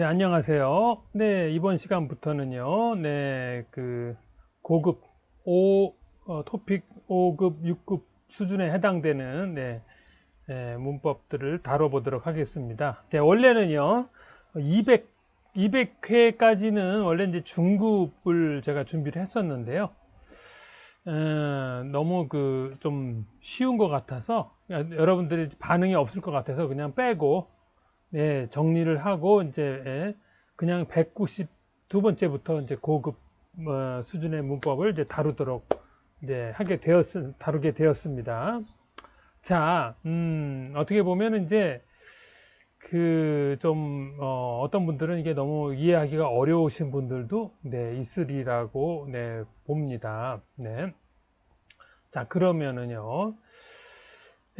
네, 안녕하세요. 네, 이번 시간부터는요, 네, 그, 고급 5, 어, 토픽 5급, 6급 수준에 해당되는, 네, 예, 문법들을 다뤄보도록 하겠습니다. 네, 원래는요, 200, 200회까지는 원래 이제 중급을 제가 준비를 했었는데요. 에, 너무 그, 좀 쉬운 것 같아서, 여러분들이 반응이 없을 것 같아서 그냥 빼고, 예, 정리를 하고 이제 예, 그냥 192 번째부터 이제 고급 어, 수준의 문법을 이제 다루도록 이제 하게 되었 다루게 되었습니다. 자, 음, 어떻게 보면 이제 그좀 어, 떤 분들은 이게 너무 이해하기가 어려우신 분들도 네, 있으리라고 네, 봅니다. 네. 자, 그러면은요.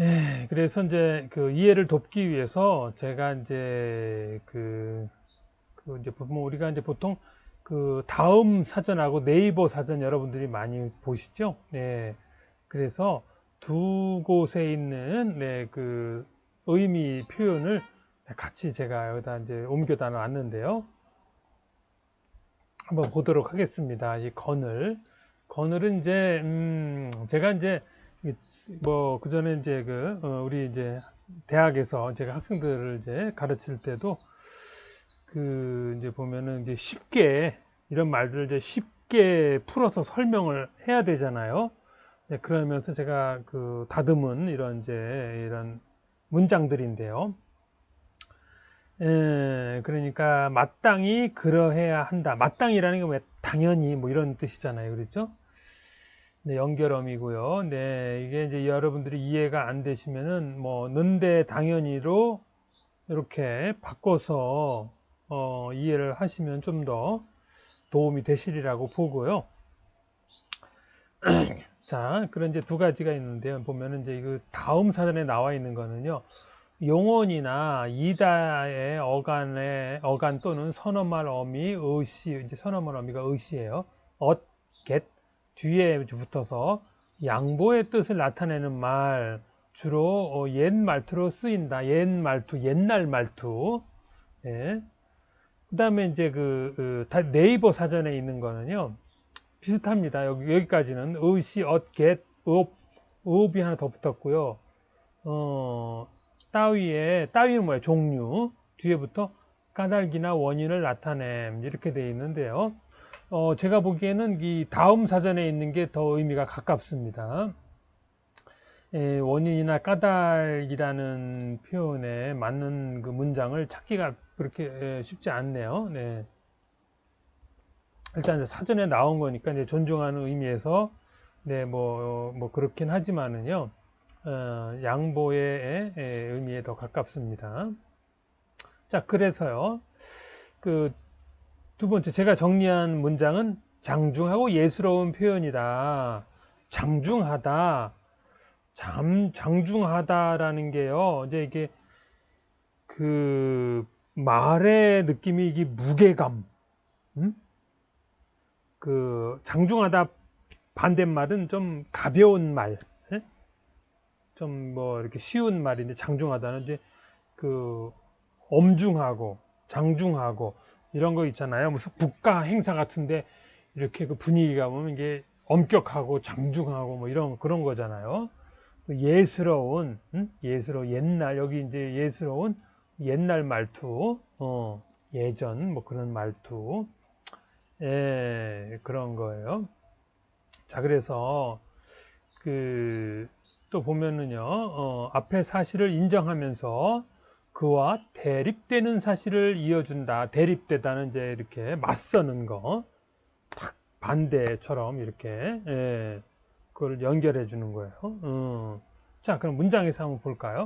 예, 그래서 이제 그 이해를 돕기 위해서 제가 이제 그, 그 이제 뭐 우리가 이제 보통 그 다음 사전하고 네이버 사전 여러분들이 많이 보시죠? 네. 그래서 두 곳에 있는 네, 그 의미 표현을 같이 제가 여기다 이제 옮겨다 놨는데요. 한번 보도록 하겠습니다. 이 건을. 건을은 이제, 음, 제가 이제 뭐 그 전에 이제 그 어, 우리 이제 대학에서 제가 학생들을 이제 가르칠 때도 그 이제 보면은 이제 쉽게 이런 말들을 이제 쉽게 풀어서 설명을 해야 되잖아요. 네, 그러면서 제가 그 다듬은 이런 이제 이런 문장들인데요. 에, 그러니까 마땅히 그러해야 한다. 마땅이라는 게 왜 당연히 뭐 이런 뜻이잖아요. 그렇죠? 네, 연결음이고요. 네, 이게 이제 여러분들이 이해가 안 되시면은 뭐 는데 당연히로 이렇게 바꿔서 어, 이해를 하시면 좀 더 도움이 되시리라고 보고요. 자, 그런 이제 두 가지가 있는데요. 보면은 이제 그 다음 사전에 나와 있는 거는요. 용언이나 이다의 어간의 어간 또는 선어말 어미 의시 이제 선어말 어미가 의시예요. 엇, get 뒤에 붙어서 양보의 뜻을 나타내는 말 주로 어, 옛 말투로 쓰인다. 옛 말투, 옛날 말투. 예. 그 다음에 이제 그, 그 네이버 사전에 있는 거는요. 비슷합니다. 여기, 여기까지는 의시, 엇, 겟, 업, 업이 하나 더 붙었고요. 어, 따위에, 따위는 뭐예요? 종류. 뒤에부터 까닭이나 원인을 나타냄. 이렇게 되어 있는데요. 어, 제가 보기에는 이 다음 사전에 있는 게 더 의미가 가깝습니다. 에, 원인이나 까닭이라는 표현에 맞는 그 문장을 찾기가 그렇게 에, 쉽지 않네요. 네. 일단 사전에 나온 거니까 이제 존중하는 의미에서 네, 뭐, 뭐 그렇긴 하지만은요, 어, 양보의 에, 의미에 더 가깝습니다. 자, 그래서요, 그 두 번째 제가 정리한 문장은 장중하고 예스러운 표현이다. 장중하다. 잠, 장중하다라는 게요. 이제 이게 그 말의 느낌이 이게 무게감. 음? 그 장중하다 반대말은 좀 가벼운 말. 예? 좀뭐 이렇게 쉬운 말인데 장중하다는 이제 그 엄중하고 장중하고 이런 거 있잖아요. 무슨 국가 행사 같은데 이렇게 그 분위기가 보면 이게 엄격하고 장중하고 뭐 이런 그런 거잖아요. 그 예스러운 음? 예스러 옛날 여기 이제 예스러운 옛날 말투 어, 예전 뭐 그런 말투 예, 그런 거예요. 자 그래서 그 또 보면은요 어, 앞에 사실을 인정하면서 그와 대립되는 사실을 이어준다. 대립되다는 이제 이렇게 맞서는 거. 딱 반대처럼 이렇게, 예, 그걸 연결해 주는 거예요. 음. 자, 그럼 문장에서 한번 볼까요?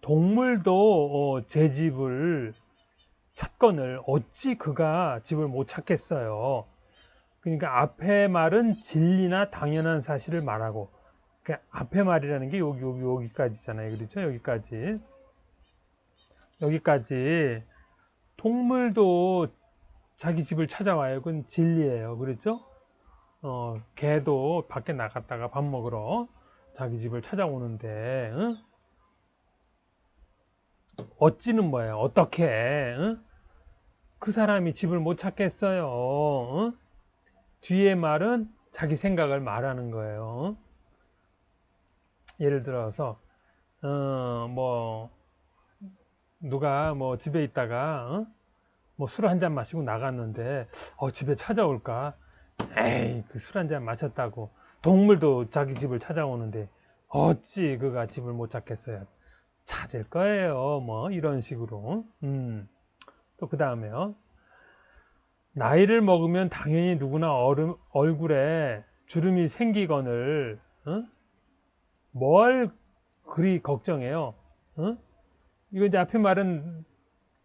동물도 어, 제 집을 찾건을 어찌 그가 집을 못 찾겠어요. 그러니까 앞에 말은 진리나 당연한 사실을 말하고 그 앞에 말이라는 게 여기 여기 여기까지잖아요. 그렇죠? 여기까지. 여기까지 동물도 자기 집을 찾아와요. 그건 진리예요. 그렇죠? 어, 개도 밖에 나갔다가 밥 먹으러 자기 집을 찾아오는데 응? 어찌는 뭐예요? 어떻게? 응? 그 사람이 집을 못 찾겠어요. 응? 뒤에 말은 자기 생각을 말하는 거예요. 예를 들어서 어, 뭐 누가 뭐 집에 있다가 어? 뭐술 한 잔 마시고 나갔는데 어, 집에 찾아올까? 에이 그 술 한 잔 마셨다고 동물도 자기 집을 찾아오는데 어찌 그가 집을 못 찾겠어요? 찾을 거예요. 뭐 이런 식으로. 음. 또 그 다음에요. 나이를 먹으면 당연히 누구나 얼음, 얼굴에 주름이 생기거늘 어? 뭘 그리 걱정해요? 어? 이거 이제 앞에 말은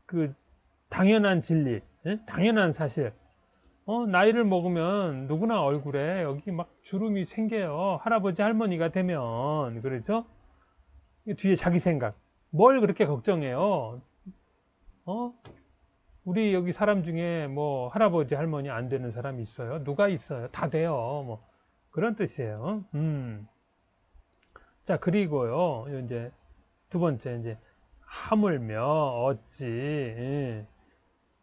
그 당연한 진리, 예? 당연한 사실. 어, 나이를 먹으면 누구나 얼굴에 여기 막 주름이 생겨요. 할아버지 할머니가 되면 그렇죠? 뒤에 자기 생각. 뭘 그렇게 걱정해요? 어? 우리 여기 사람 중에 뭐 할아버지 할머니 안 되는 사람이 있어요? 누가 있어요? 다 돼요. 뭐 그런 뜻이에요. 음. 자 그리고요 이제 두 번째 이제 하물며 어찌. 예.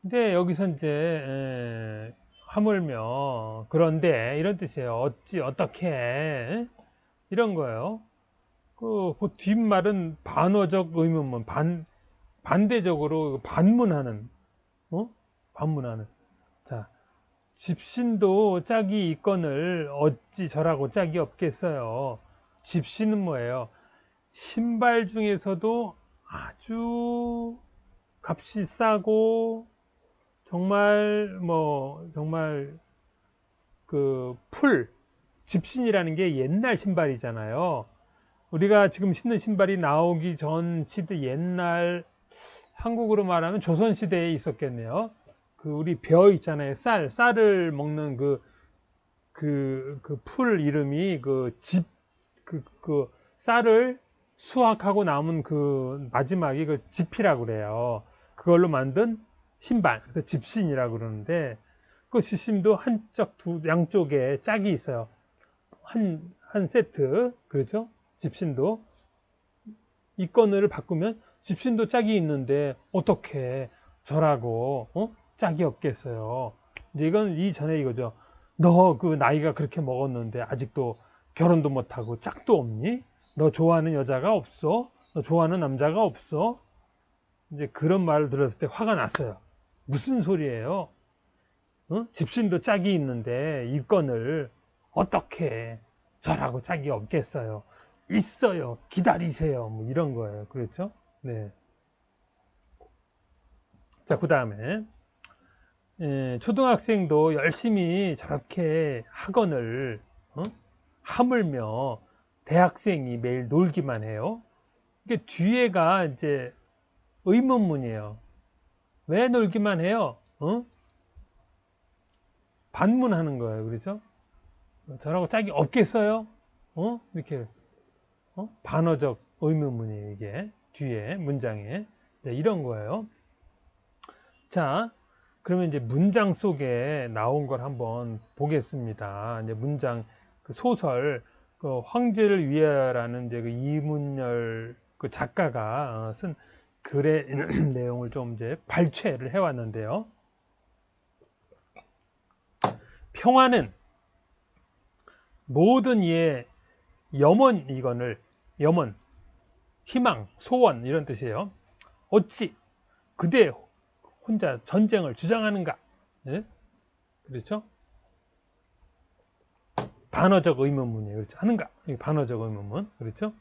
근데 여기서 이제 예, 하물며 그런데 이런 뜻이에요. 어찌 어떻게 예? 이런 거예요. 그, 그 뒷말은 반어적 의문문 반 반대적으로 반문하는 어? 반문하는. 자, 집신도 짝이 있건을 어찌 저라고 짝이 없겠어요. 집신은 뭐예요? 신발 중에서도 아주 값이 싸고 정말 뭐 정말 그 풀 집신이라는 게 옛날 신발이잖아요. 우리가 지금 신는 신발이 나오기 전 시대 옛날 한국으로 말하면 조선 시대에 있었겠네요. 그 우리 벼 있잖아요. 쌀, 쌀을 먹는 그 그 그 풀 이름이 그 집 그 그 쌀을 수확하고 남은 그 마지막이 그 집이라고 그래요. 그걸로 만든 신발. 그래서 집신이라고 그러는데 그 집신도 한쪽 두 양쪽에 짝이 있어요. 한 한 세트. 그렇죠? 집신도 이 건을 바꾸면 집신도 짝이 있는데 어떻게 저라고 어? 짝이 없겠어요. 이제 이건 이전에 이거죠. 너 그 나이가 그렇게 먹었는데 아직도 결혼도 못하고 짝도 없니? 너 좋아하는 여자가 없어? 너 좋아하는 남자가 없어? 이제 그런 말을 들었을 때 화가 났어요. 무슨 소리예요? 어? 집신도 짝이 있는데 이 건을 어떻게 저라고 짝이 없겠어요? 있어요. 기다리세요. 뭐 이런 거예요. 그렇죠? 네. 자, 그 다음에 예, 초등학생도 열심히 저렇게 학원을 어? 하물며 대학생이 매일 놀기만 해요. 이게 뒤에가 이제 의문문이에요. 왜 놀기만 해요? 어? 반문하는 거예요. 그렇죠? 저라고 짝이 없겠어요? 어? 이렇게 어? 반어적 의문문이에요. 이게 뒤에 문장에 네, 이런 거예요. 자, 그러면 이제 문장 속에 나온 걸 한번 보겠습니다. 이제 문장 그 소설 그 황제를 위하여라는 이제 그 이문열 그 작가가 어, 쓴 글의 내용을 좀 이제 발췌를 해왔는데요. 평화는 모든 이의 염원 이건을 염원, 희망, 소원 이런 뜻이에요. 어찌 그대 혼자 전쟁을 주장하는가? 예? 그렇죠? 반어적 의문문이에요. 그렇죠? 하는가? 반어적 의문문. 그렇죠?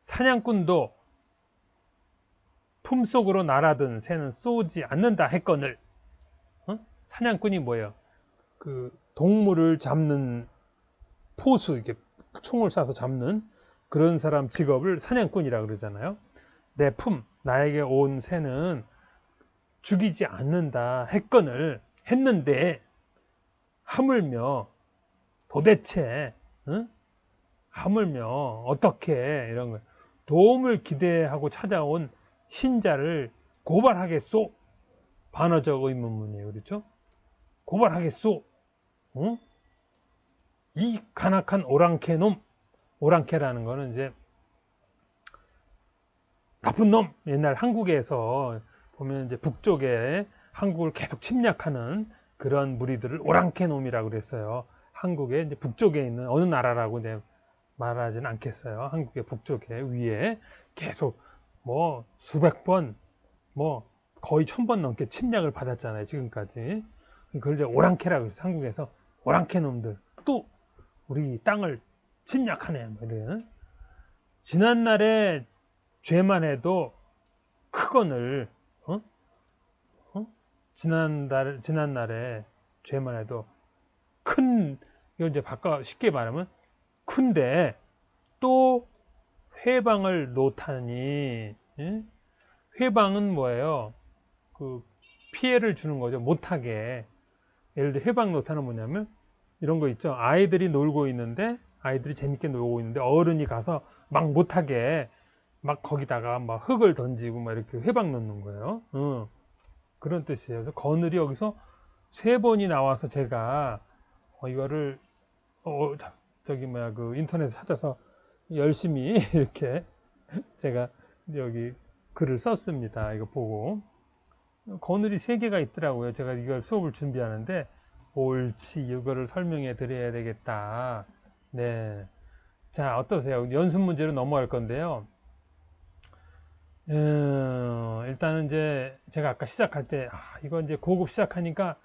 사냥꾼도 품속으로 날아든 새는 쏘지 않는다 했건을 어? 사냥꾼이 뭐예요? 그 동물을 잡는 포수 이렇게 총을 쏴서 잡는 그런 사람 직업을 사냥꾼이라 그러잖아요. 내 품, 나에게 온 새는 죽이지 않는다 했건을 했는데 하물며 도대체 응? 하물며 어떻게 이런 거 도움을 기대하고 찾아온 신자를 고발하겠소 반어적 의문문이에요 그렇죠 고발하겠소 응? 이 간악한 오랑캐 놈 오랑캐라는 거는 이제 나쁜 놈 옛날 한국에서 보면 이제 북쪽에 한국을 계속 침략하는 그런 무리들을 오랑캐 놈이라고 그랬어요. 한국의 이제 북쪽에 있는 어느 나라라고 내 말하지는 않겠어요. 한국의 북쪽에 위에 계속 뭐 수백 번, 뭐 거의 천 번 넘게 침략을 받았잖아요. 지금까지. 그걸 이제 오랑캐라고 해서 한국에서 오랑캐 놈들 또 우리 땅을 침략하네. 뭐 이런. 지난날에 죄만 해도 크건을 어? 어? 지난달 지난날에 죄만 해도 큰 이거 이제 바꿔 쉽게 말하면 큰데 또 회방을 놓다니 예? 회방은 뭐예요? 그 피해를 주는 거죠. 못하게 예를 들어 회방 놓다는 뭐냐면 이런 거 있죠. 아이들이 놀고 있는데 아이들이 재밌게 놀고 있는데 어른이 가서 막 못하게 막 거기다가 막 흙을 던지고 막 이렇게 회방 놓는 거예요. 어, 그런 뜻이에요. 그래서 거늘이 여기서 세 번이 나와서 제가 어, 이거를 어, 자, 저기 뭐야 그 인터넷 찾아서 열심히 이렇게 제가 여기 글을 썼습니다. 이거 보고 거늘이 세 개가 있더라고요. 제가 이걸 수업을 준비하는데 옳지 이거를 설명해 드려야 되겠다. 네. 자 어떠세요? 연습 문제로 넘어갈 건데요. 음, 일단은 이제 제가 아까 시작할 때 아, 이거 이제 고급 시작하니까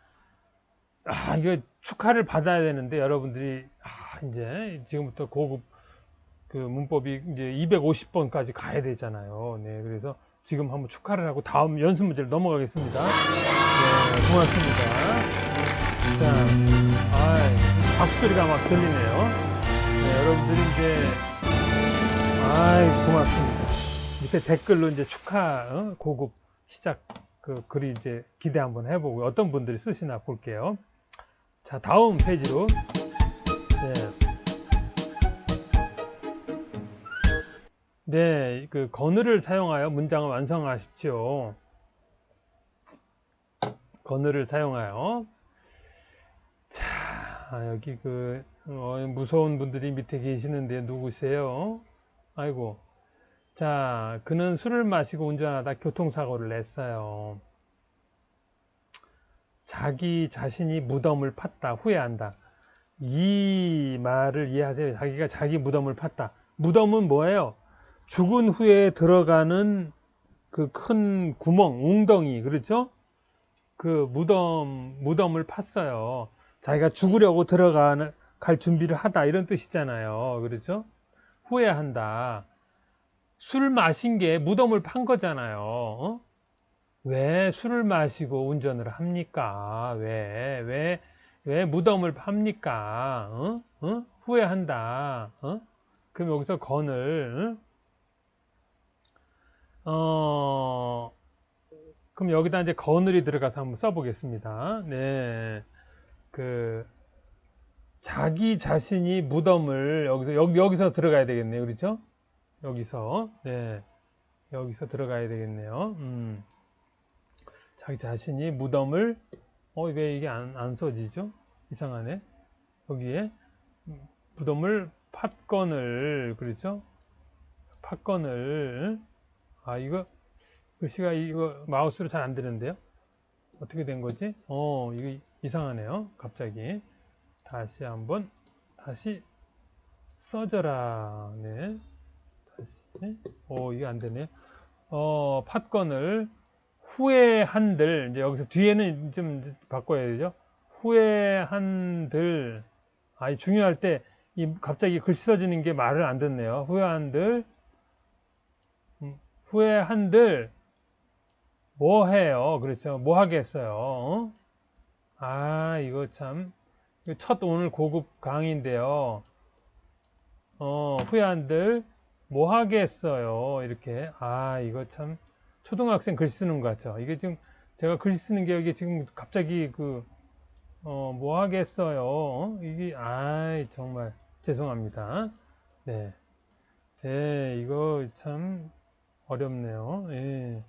아 이거 축하를 받아야 되는데 여러분들이 아 이제 지금부터 고급 그 문법이 이제 250번까지 가야 되잖아요. 네, 그래서 지금 한번 축하를 하고 다음 연습 문제를 넘어가겠습니다. 네, 고맙습니다. 자, 아, 박수 소리가 막 들리네요. 네, 여러분들이 이제 아이 고맙습니다. 밑에 댓글로 이제 축하 어? 고급 시작 그 글이 이제 기대 한번 해보고 어떤 분들이 쓰시나 볼게요. 자 다음 페이지로 네. 네, 그 건을을 사용하여 문장을 완성하십시오. 건을을 사용하여 자 여기 그 어, 무서운 분들이 밑에 계시는데 누구세요? 아이고 자 그는 술을 마시고 운전하다 교통사고를 냈어요. 자기 자신이 무덤을 팠다 후회한다. 이 말을 이해하세요. 자기가 자기 무덤을 팠다. 무덤은 뭐예요? 죽은 후에 들어가는 그 큰 구멍, 웅덩이, 그렇죠? 그 무덤, 무덤을 팠어요. 자기가 죽으려고 들어가는, 갈 준비를 하다, 이런 뜻이잖아요. 그렇죠? 후회한다. 술 마신 게 무덤을 판 거잖아요. 어? 왜 술을 마시고 운전을 합니까? 왜, 왜, 왜 무덤을 팝니까? 어? 어? 후회한다. 어? 그럼 여기서 건을, 어, 그럼 여기다 이제 거늘이 들어가서 한번 써보겠습니다. 네. 그, 자기 자신이 무덤을 여기서, 여기, 여기서 들어가야 되겠네요. 그렇죠? 여기서, 네. 여기서 들어가야 되겠네요. 음. 자기 자신이 무덤을, 어, 왜 이게 안, 안 써지죠? 이상하네. 여기에 무덤을 팥건을, 그렇죠? 팥건을, 아, 이거, 글씨가 이거 마우스로 잘 안 되는데요? 어떻게 된 거지? 어, 이거 이상하네요. 갑자기. 다시 한번, 다시 써져라. 네. 다시. 어, 이게 안 되네. 어, 팥건을 후회한들, 여기서 뒤에는 좀 바꿔야 되죠? 후회한들, 아, 이 중요할 때, 이 갑자기 글씨 써지는 게 말을 안 듣네요. 후회한들, 후회한들 뭐 해요? 그렇죠. 뭐 하겠어요? 어? 아, 이거 참. 첫 오늘 고급 강의인데요. 어, 후회한들 뭐 하겠어요? 이렇게. 아, 이거 참 초등학생 글씨 쓰는 것 같죠. 이게 지금 제가 글씨 쓰는 게 이게 지금 갑자기 그, 어, 뭐 하겠어요? 어? 이게, 아이, 정말 죄송합니다. 네. 네, 이거 참 어렵네요. 예.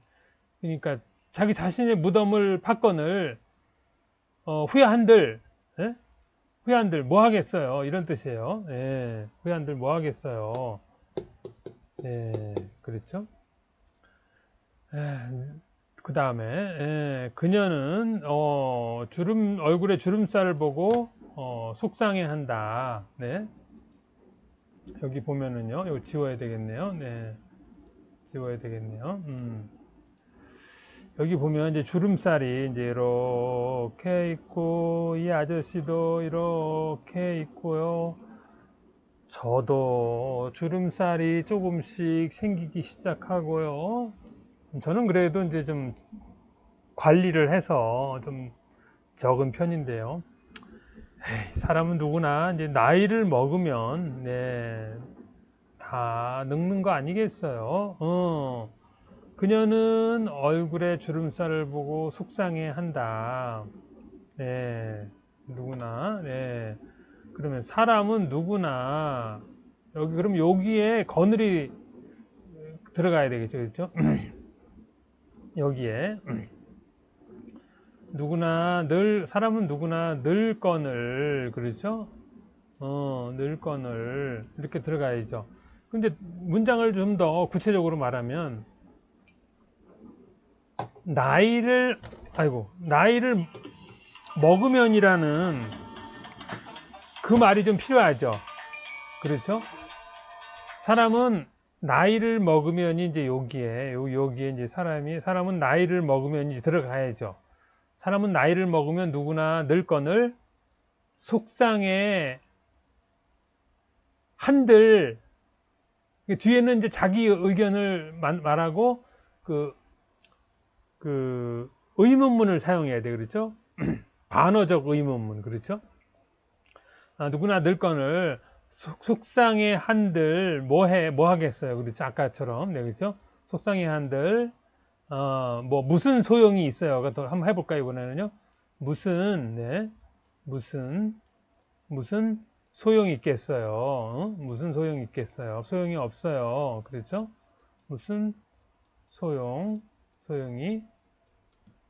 그러니까 자기 자신의 무덤을 팠건을 어, 후회한들 예? 후회한들 뭐 하겠어요 이런 뜻이에요. 예. 후회한들 뭐 하겠어요. 예, 그렇죠. 그 다음에 그녀는 어, 주름 얼굴에 주름살을 보고 어, 속상해한다. 네. 여기 보면은요, 이거 지워야 되겠네요. 네, 지워야 되겠네요. 음. 여기 보면 이제 주름살이 이제 이렇게 있고 이 아저씨도 이렇게 있고요. 저도 주름살이 조금씩 생기기 시작하고요. 저는 그래도 이제 좀 관리를 해서 좀 적은 편인데요. 에이, 사람은 누구나 이제 나이를 먹으면 네, 다 늙는 거 아니겠어요. 어. 그녀는 얼굴에 주름살을 보고 속상해 한다. 네, 누구나. 네. 그러면 사람은 누구나 여기 그럼 여기에 거늘이 들어가야 되겠죠, 그렇죠? 여기에 누구나 늘 사람은 누구나 늘 건을 그렇죠? 어, 늘 건을 이렇게 들어가야죠. 근데 문장을 좀 더 구체적으로 말하면 나이를 아이고 나이를 먹으면이라는 그 말이 좀 필요하죠. 그렇죠? 사람은 나이를 먹으면 이제 여기에 요- 여기에 이제 사람이 사람은 나이를 먹으면 이제 들어가야죠. 사람은 나이를 먹으면 누구나 늙건을 속상해 한들 그 뒤에는 이제 자기 의견을 마- 말하고 그, 그 의문문을 사용해야 돼 그렇죠? 반어적 의문문 그렇죠? 아, 누구나 늙건을 속, 속상해 한들 뭐해 뭐 하겠어요? 그렇죠? 아까처럼. 네 그렇죠? 속상해 한들 어 뭐 무슨 소용이 있어요? 그것도 한번 해볼까요 이번에는요? 무슨 네. 무슨 무슨 소용이 있겠어요? 어? 무슨 소용이 있겠어요? 소용이 없어요. 그렇죠? 무슨 소용 소용이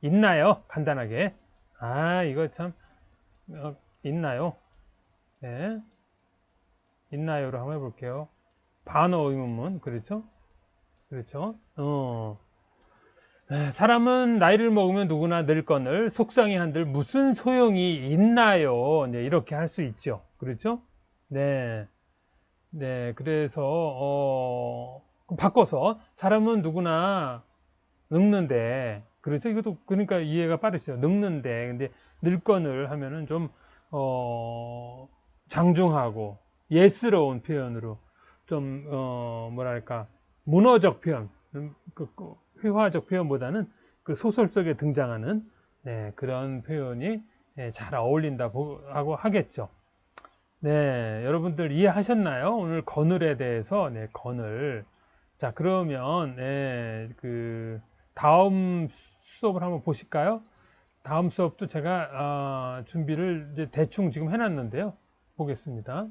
있나요? 간단하게. 아 이거 참 어, 있나요? 네. 있나요로 한번 해볼게요. 반어 의문문, 그렇죠? 그렇죠? 어. 에, 사람은 나이를 먹으면 누구나 늙건을 속상해 한들 무슨 소용이 있나요? 네, 이렇게 할 수 있죠. 그렇죠? 네. 네, 그래서, 어, 바꿔서 사람은 누구나 늙는데, 그렇죠? 이것도 그러니까 이해가 빠르죠. 늙는데, 근데 늙건을 하면은 좀, 어, 장중하고 예스러운 표현으로 좀 어, 뭐랄까 문어적 표현, 음, 그, 그 회화적 표현보다는 그 소설 속에 등장하는 네, 그런 표현이 네, 잘 어울린다고 하고 하겠죠. 네, 여러분들 이해하셨나요? 오늘 거늘에 대해서 네, 거늘. 자, 그러면 네, 그 다음 수업을 한번 보실까요? 다음 수업도 제가 어, 준비를 대충 지금 해놨는데요. 보겠습니다.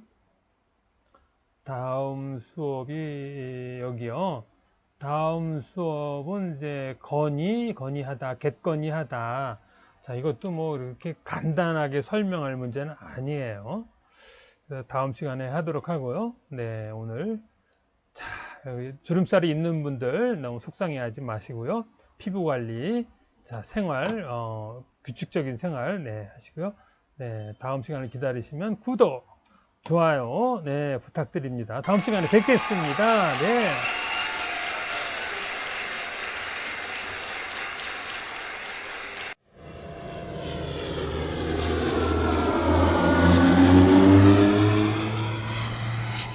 다음 수업이 여기요. 다음 수업은 이제 건의, 건의하다, 겟건의하다. 자, 이것도 뭐 이렇게 간단하게 설명할 문제는 아니에요. 다음 시간에 하도록 하고요. 네, 오늘 자, 주름살이 있는 분들 너무 속상해하지 마시고요. 피부 관리, 자, 생활, 어, 규칙적인 생활, 네, 하시고요. 네, 다음 시간을 기다리시면 구독, 좋아요, 네, 부탁드립니다. 다음 시간에 뵙겠습니다. 네.